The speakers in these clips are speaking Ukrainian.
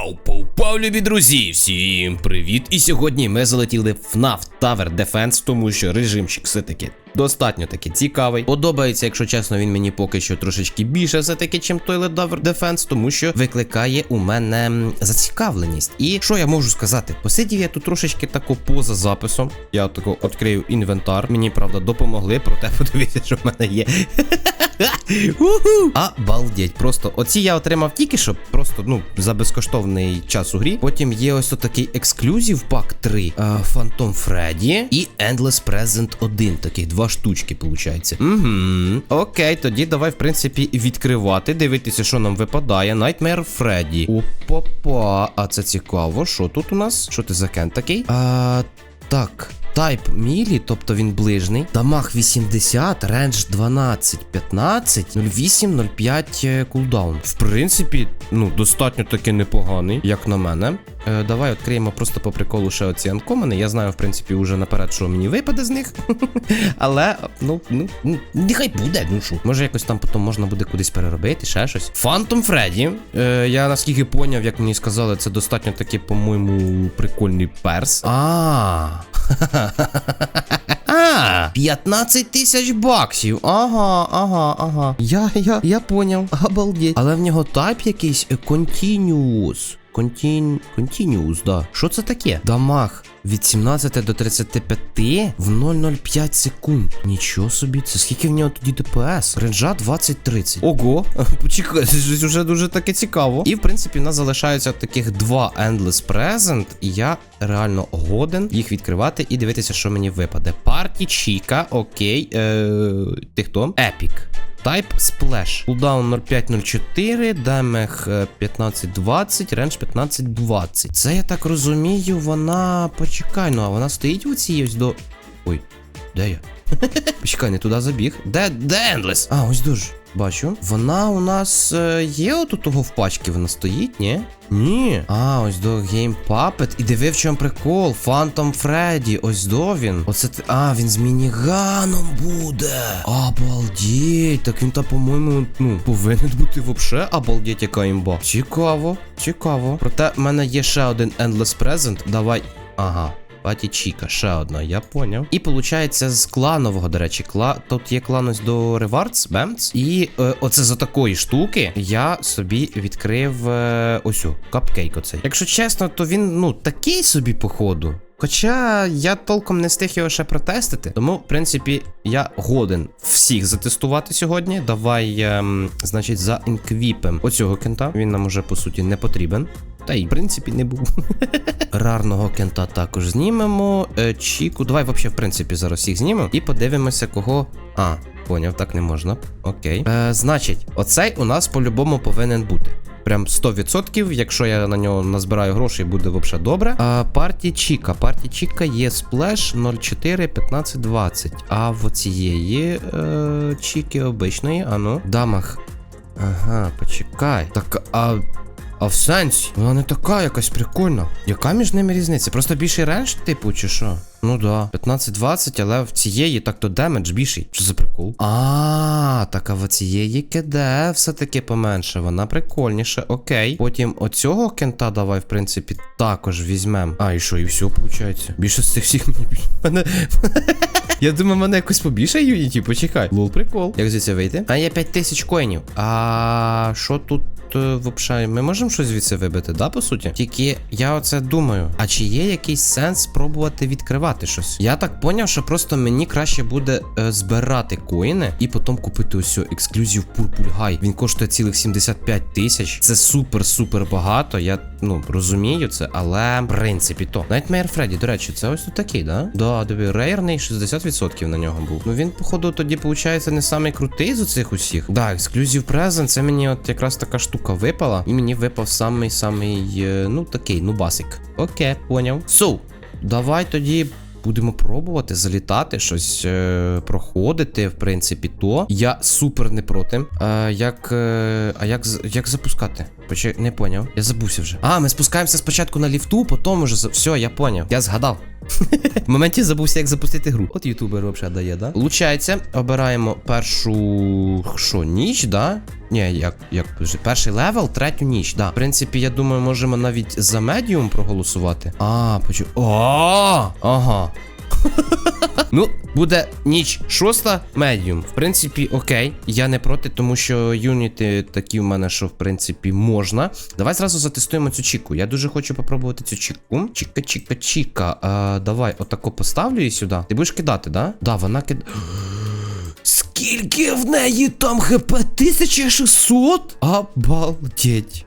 Пау, пау, пау, друзі! Всім привіт! І сьогодні ми залетіли в FNAF Tower Defense, тому що режимчик все-таки достатньо таки цікавий. Подобається, якщо чесно, він мені поки що трошечки більше все-таки, чим Toilet Tower Defense, тому що викликає у мене зацікавленість. І що я можу сказати? Посидів я тут трошечки тако поза записом. Я тако відкрию інвентар. Мені правда допомогли, проте подивіться, що в мене є. Обалдеть. Просто оці я отримав тільки що, просто ну за безкоштовний час у грі. Потім є ось такий ексклюзив пак 3 е, Phantom Freddy і Endless Present 1. Таких штучки, виходить. Угу. Окей, тоді давай, в принципі, відкривати, дивитися, що нам випадає. Nightmare Freddy. Опа-па. А це цікаво. Що тут у нас? Що ти за кент такий? А, так. Тайп мілі, тобто він ближний. Дамаг 80, рендж 12, 15, 08, 05 е, кулдаун. В принципі, ну, достатньо таки непоганий, як на мене. Е, давай відкриємо просто по приколу ще оці анкомани. Я знаю, в принципі, уже наперед, що мені випаде з них. Але, ну, ну, ну, нехай буде, ну що. Може, якось там потім можна буде кудись переробити, ще щось. Phantom Freddy. Е, я наскільки поняв, як мені сказали, це достатньо таки, по-моєму, прикольний перс. А. А, 15 тисяч баксів. Ага, ага, ага. Я, я, я поняв. Обалдеть. Але в нього тайп якийсь е, Continuous. Контін... Continuous, да. Що це таке? Дамаг від 17 до 35 в 0,05 секунд. Нічого собі, це скільки в нього тоді ДПС? Ренджа 20-30. Ого, почекай, це вже дуже таке цікаво. І в принципі, в нас залишаються таких два Endless Present, і я реально годен їх відкривати і дивитися, що мені випаде. Парті Чіка, окей. Е, ти хто? Епік. Type Splash. Cooldown 0504, дамег е, 1520, рендж 1520. Це я так розумію, вона. Почекай, ну а вона стоїть у цій ось до. Ой, де я? Почекай, не туди забіг. Де де Endless? А, ось дуже. Бачу. Вона у нас е, є отут того в пачці, вона стоїть, ні? Ні. А, ось до Game Puppet. І диви, в чому прикол. Phantom Freddy. Ось до він. Оце ти. А, він з мініганом буде. Обалдеть. Так він та, по-моєму, ну, повинен бути вообще обалдеть, яка імба. Цікаво, цікаво. Проте в мене є ще один Endless Present. Давай. Ага. Паті Чіка, ще одна, я поняв. І виходить, з кланового, до речі, кла... тут є кланось до ревардс, Бемц. І е, оце за такої штуки я собі відкрив е, ось у капкейк оцей. Якщо чесно, то він, ну, такий собі, походу. Хоча я толком не встиг його ще протестити, тому, в принципі, я годен всіх затестувати сьогодні. Давай, ем, значить, за інквіпем оцього кента. Він нам уже по суті не потрібен. Та й в принципі не був. Рарного кента також знімемо. Е, Чіку. Давай, взагалі, в принципі, зараз всіх знімемо. І подивимося, кого. А, поняв, так не можна. Окей. Е, значить, оцей у нас по-любому повинен бути. Прям 100%, якщо я на нього назбираю грошей, буде взагалі добре. А, Парті Чіка. Парті Чіка є сплеш 04 15 20. А в цієї е, Чіки обичної, ану. Дамах. Ага, почекай. Так, а. А в сенсі? Вона не така якась прикольна. Яка між ними різниця? Просто більший рендж, типу, чи що? Ну да. 15-20, але в цієї так то демедж більший. Що за прикол? А, так а в цієї КД все-таки поменше. Вона прикольніша. Окей. Потім оцього кента давай, в принципі, також візьмем. А, і що, і все, виходить. Більше з цих всіх мені. Мене. Я думаю, мене якось побільше юніті, почекай. Лол, прикол. Як звідси вийти? А є 5 тисяч коїнів. А що тут? е, Вообще, ми можемо щось звідси вибити, да, по суті? Тільки я оце думаю. А чи є якийсь сенс спробувати відкривати щось? Я так поняв, що просто мені краще буде е, збирати коїни і потім купити ось ексклюзив Purple High. Він коштує цілих 75 тисяч. Це супер-супер багато. Я ну розумію це, але в принципі то. Nightmare Freddy, до речі, це ось такий, да? Да, диви, рейерний 60% на нього був. Ну він, походу, тоді, виходить, не самий крутий з оцих усіх. Да, ексклюзив презент, це мені от якраз така штука випала, і мені випав самий самий, е, ну такий, ну басик. Окей, поняв. So, давай тоді. Будемо пробувати залітати, щось е, проходити, в принципі, то. Я супер не проти. Е, як. Е, а як як запускати? Почекай, не поняв. Я забувся вже. А, ми спускаємося спочатку на ліфту, потім уже. Все, я поняв. Я згадав. В моменті забувся, як запустити гру. От ютубер взагалі дає, да? Получається, обираємо першу. Що, ніч, да? Ні, як, як перший левел, третю ніч, да. В принципі, я думаю, можемо навіть за медіум проголосувати. А, почу. О, ага. Ну, буде ніч шоста медіум. В принципі, окей. Я не проти, тому що юніти такі в мене, що в принципі можна. Давай зразу затестуємо цю чіку. Я дуже хочу попробувати цю чіку. Чіка, чіка, чіка. А, давай, отако поставлю її сюди. Ти будеш кидати, да? Да, вона кидає. Скільки в неї там хп? 1600? Обалдеть.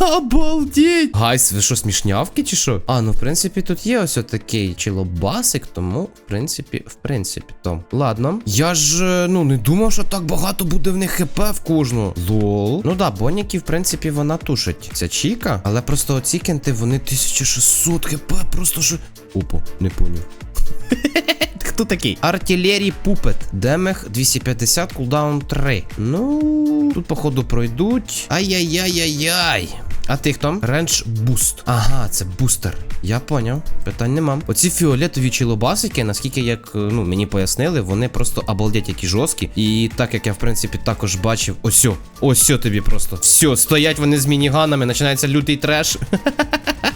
Обалдеть! Гайс, ви що, смішнявки чи що? А, ну в принципі, тут є ось отакий чилобасик, тому, в принципі, в принципі, то. Ладно. Я ж е, ну не думав, що так багато буде в них хп в кожного. Лол. Ну да, Боніки, в принципі, вона тушить. Ця Чіка, але просто оці кенти, вони 1600 хп, просто що. Опа, не поняв. Хто такий? Артилерій Пупет. Демех 250, кулдаун 3. Ну, тут, походу, пройдуть. Ай-яй-яй-яй-яй. А ти хто? Ренч буст. Ага, це бустер. Я поняв. Питань нема. Оці фіолетові чилобасики, наскільки як е, ну, мені пояснили, вони просто обалдеть які жорсткі. І так як я в принципі також бачив, осьо, осьо тобі просто. Все, стоять вони з мініганами, починається лютий треш.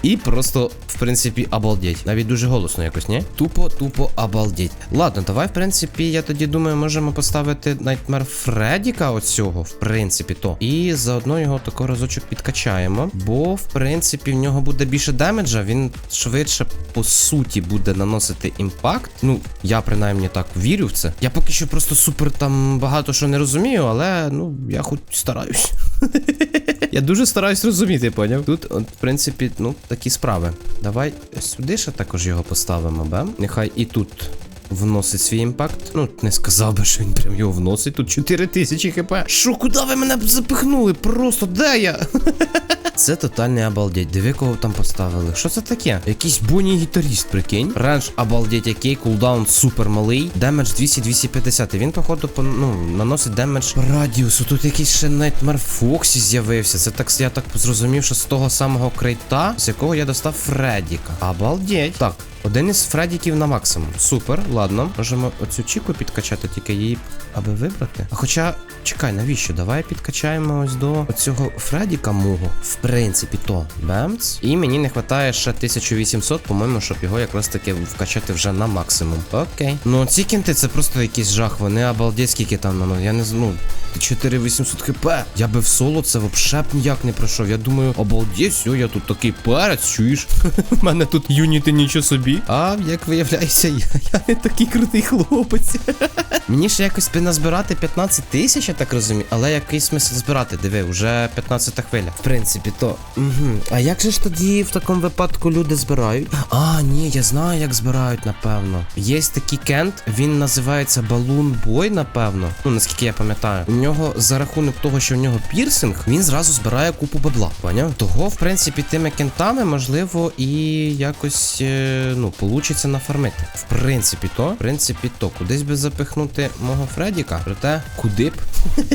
І просто, в принципі, обалдеть. Навіть дуже голосно якось, ні? Тупо, тупо обалдеть. Ладно, давай, в принципі, я тоді думаю, можемо поставити Nightmare Фредіка оцього, в принципі, то. І заодно його тако разочок підкачаємо. Бо, в принципі, в нього буде більше демеджа, він швидше, по суті, буде наносити імпакт. Ну, я принаймні так вірю в це. Я поки що просто супер там багато що не розумію, але ну, я хоч стараюсь. Я дуже стараюсь розуміти, поняв? Тут, от, в принципі, ну, такі справи. Давай сюди ще також його поставимо, бе. Нехай і тут вносить свій імпакт. Ну, не сказав би, що він прям його вносить. Тут 4000 хп. Що, куди ви мене запихнули? Просто де я? Це тотальний обалдеть. Диви, кого там поставили. Що це таке? Якийсь боній гітаріст, прикинь. Ренж обалдеть який, кулдаун супер малий. Демедж 200-250. І він, походу, по, ну, наносить демедж радіусу. Тут якийсь ще Nightmare Фоксі з'явився. Це так я так зрозумів, що з того самого крейта, з якого я достав Фредіка. Обалдеть. Так. Один із Фредіків на максимум. Супер, ладно. Можемо оцю чіку підкачати, тільки її аби вибрати. А хоча, чекай, навіщо? Давай підкачаємо ось до оцього Фредіка мого. В принципі, то. Бемц. І мені не вистачає ще 1800, по-моєму, щоб його якраз таки вкачати вже на максимум. Окей. Ну ці кінти це просто якийсь жах. Вони обалдеть, скільки там на Я не знаю. 4800 хп. Я би в соло це вообще б ніяк не пройшов. Я думаю, обалдеть, все, я тут такий перець, чуєш? У мене тут юніти нічого собі. А як виявляється, я, я не такий крутий хлопець. Мені ще якось би назбирати 15 тисяч, я так розумію, але який смисл збирати? Диви, вже 15 та хвиля. В принципі, то. Угу. А як же ж тоді в такому випадку люди збирають? А, ні, я знаю, як збирають, напевно. Є такий кент, він називається Балун Бой, напевно. Ну, наскільки я пам'ятаю. У нього за рахунок того, що в нього пірсинг, він зразу збирає купу бабла. Поняв? Того, в принципі, тими кентами, можливо, і якось, е, ну, получиться нафармити. В принципі, то, в принципі, то, кудись би запихнути мого Фредіка. Проте, куди б?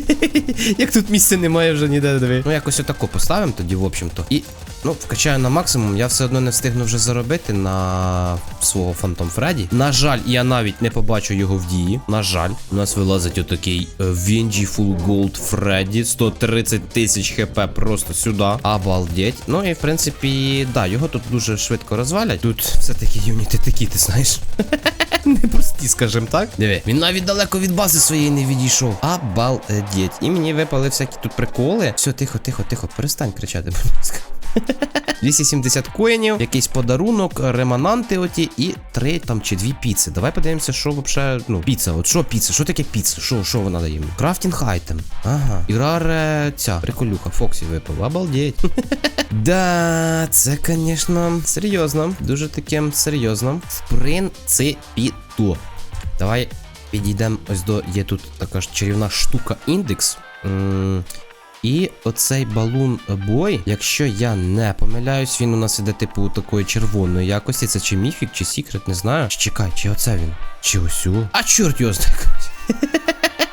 Як тут місця немає вже ніде диви. Ну, якось отако поставимо тоді, в общем-то. І. Ну, вкачаю на максимум, я все одно не встигну вже заробити на свого Фантом Фредді. На жаль, я навіть не побачу його в дії. На жаль, у нас вилазить отакий е, Вінджі Full Gold Фредді. 130 тисяч хп просто сюди. Обалдеть. Ну і в принципі, да, його тут дуже швидко розвалять. Тут все-таки юніти такі, ти знаєш. Непрості, скажем так. Диви, він навіть далеко від бази своєї не відійшов. Обалдеть. І мені випали всякі тут приколи. Все, тихо, тихо, тихо, перестань кричати, будь ласка. 270 коїнів, якийсь подарунок, ремананти оті і три там чи дві піци. Давай подивимося, що вообще, ну, піца. От що піца? Що таке піца? Що, що вона дає? Крафтінг айтем. Ага. Іграре ця приколюха, Фоксі випав. Обалдеть. Да, це, звісно, серйозно. Дуже таким серйозно. В принципі, то. Давай підійдемо ось до. Є тут така ж чарівна штука індекс. І оцей балун бой, якщо я не помиляюсь, він у нас іде типу такої червоної якості. Це чи міфік, чи секрет, не знаю. Чекай, чи оце він? Чи осю? А чорт його знає.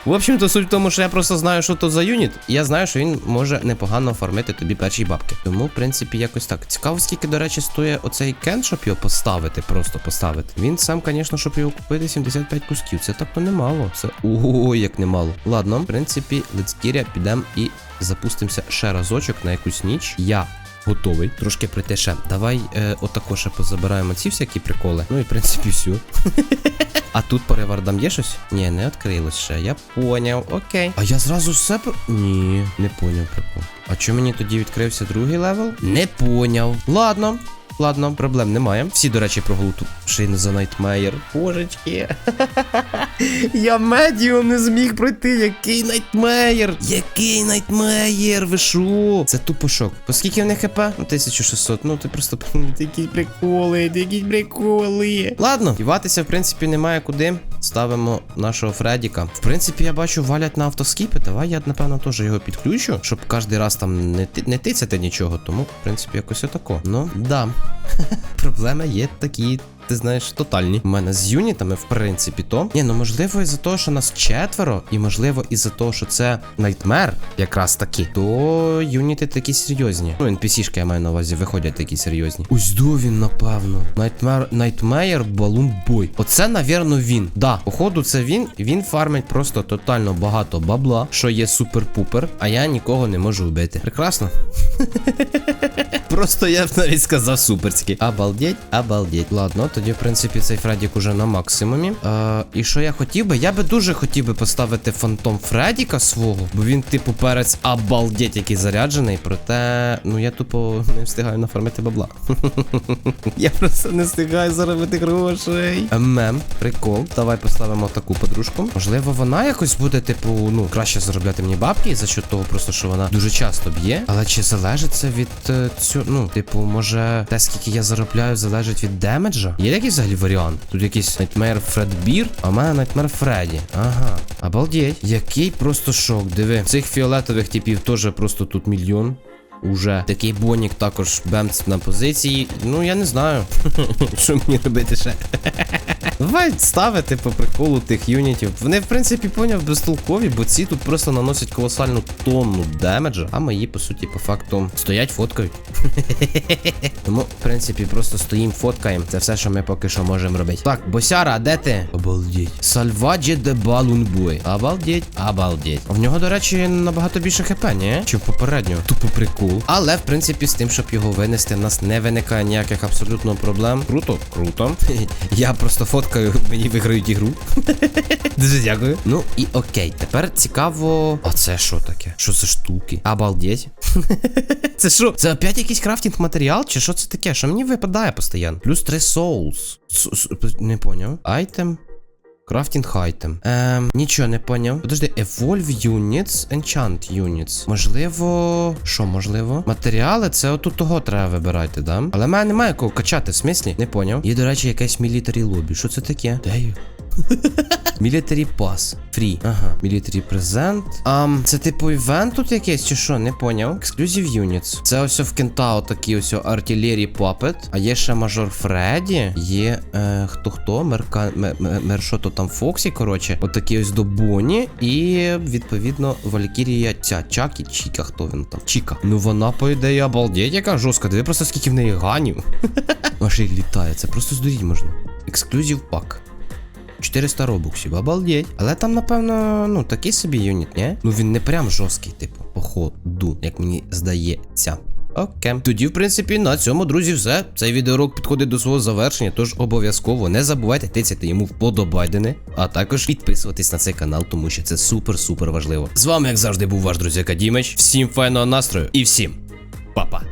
В общем-то, суть в тому, що я просто знаю, що то за юніт, я знаю, що він може непогано оформити тобі перші бабки. Тому, в принципі, якось так. Цікаво, скільки, до речі, стоїть оцей кен, щоб його поставити, просто поставити. Він сам, звісно, щоб його купити 75 кусків. Це так то немало. Це ого, як немало. Ладно, в принципі, лецкіря підемо і запустимося ще разочок на якусь ніч. Я Готовий. Трошки прийти ще. Давай е, отако ще позабираємо ці всякі приколи. Ну і в принципі все. А тут перевардам є щось? Ні, не відкрилось ще. Я поняв. Окей. А я зразу все про. Ні, не поняв прикол. А чому мені тоді відкрився другий левел? Не поняв. Ладно. Ладно, проблем немає. Всі, до речі, проголоту. Ще й не за Найтмеєр. Божечки. Я медіум не зміг пройти. Який Найтмейер? Який Найтмеєр? Ви шо? Це тупо шок. Оскільки в них хп? Ну, 1600. Ну, ти просто якісь приколи, якісь приколи. Ладно, діватися, в принципі, немає куди. Ставимо нашого Фредіка. В принципі, я бачу, валять на автоскіпи. Давай я, напевно, теж його підключу, щоб кожен раз там не, не тицяти нічого. Тому, в принципі, якось отако. Ну, да. Проблеми є такі. Ти знаєш, тотальні. У мене з юнітами, в принципі, то. Ні, ну можливо, із-за того, що нас четверо, і можливо, із-за того, що це Найтмер, якраз таки, то юніти такі серйозні. Ну, NPC-шки, я маю на увазі, виходять такі серйозні. Ось до він, напевно. Найтмер, Найтмейер, Балун Бой. Оце, навірно, він. Да, походу, це він. Він фармить просто тотально багато бабла, що є супер-пупер, а я нікого не можу вбити. Прекрасно. Просто я б навіть сказав суперський. Обалдеть, обалдеть. Ладно, тоді, в принципі, цей Фредік уже на максимумі. Е, і що я хотів би? Я би дуже хотів би поставити фантом Фредіка свого, бо він, типу, перець обалдеть, який заряджений. Проте, ну я тупо не встигаю нафармити бабла. я просто не встигаю заробити грошей. Мем, прикол. Давай поставимо таку подружку. Можливо, вона якось буде, типу, ну, краще заробляти мені бабки за счет того, просто що вона дуже часто б'є. Але чи залежить це від е, цього? Ну, типу, може, те, скільки я заробляю, залежить від демеджа? Є якийсь взагалі варіант? Тут якийсь Nightmare Фредбір, а в мене Nightmare Фредді. Ага. Обалдеть. Який просто шок. Диви. Цих фіолетових типів теж просто тут мільйон. Уже такий бонік також бемц на позиції. Ну я не знаю, що мені робити ще. Давай ставити по приколу тих юнітів. Вони, в принципі, поняв безтолкові, бо ці тут просто наносять колосальну тонну демеджа, а мої, по суті, по факту, стоять фоткають. Тому, в принципі, просто стоїм, фоткаємо. Це все, що ми поки що можемо робити. Так, босяра, а де ти? Обалдеть. Сальваджі де балунбой. Обалдеть, обалдеть. В нього, до речі, набагато більше хп, ні? Чим попереднього. Тупо прикол. Але, в принципі, з тим, щоб його винести, в нас не виникає ніяких абсолютно проблем. Круто, круто. Я просто фоткаю, мені виграють ігру. Дуже дякую. Ну і окей, тепер цікаво. А це що таке? Що це штуки? Обалдеть. Це що? Це опять якийсь крафтінг матеріал? Чи що це таке? Що мені випадає постійно? Плюс 3 соус. Не поняв. Айтем. Крафтінг item. Ем, нічого не поняв. Подожди, Evolve Units, Enchant Units. Можливо. Що можливо? Матеріали це отут того треба вибирати, да? Але в мене немає кого качати, в смислі? Не поняв. Є, до речі, якесь мілітарі лобі. Що це таке? Де? Military Pass. Free. Ага. Military Present. Ам, це типу івент тут якийсь чи що? Не поняв. Exclusive Units. Це ось в Кентао такі ось артилерії Puppet. А є ще Мажор Фредді. Є е, хто хто? Мерка... Мер, що то там Фоксі, коротше. Отакі ось до Боні. І відповідно Валькірія ця Чакі, Чіка, хто він там? Чіка. Ну вона, по ідеї, обалдеть, яка жорстка. Диви просто скільки в неї ганів. Аж їх літає. Це просто здуріть можна. Ексклюзив пак. 400 робоксів, обалдеть. Але там, напевно, ну, такий собі юніт, ні? Ну він не прям жорсткий, типу, походу, як мені здається. Окей. Тоді, в принципі, на цьому, друзі, все. Цей відеоурок підходить до свого завершення, тож обов'язково не забувайте тицяти йому вподобайдени, а також підписуватись на цей канал, тому що це супер-супер важливо. З вами, як завжди, був ваш друзяка Дімич. Всім файного настрою і всім па-па.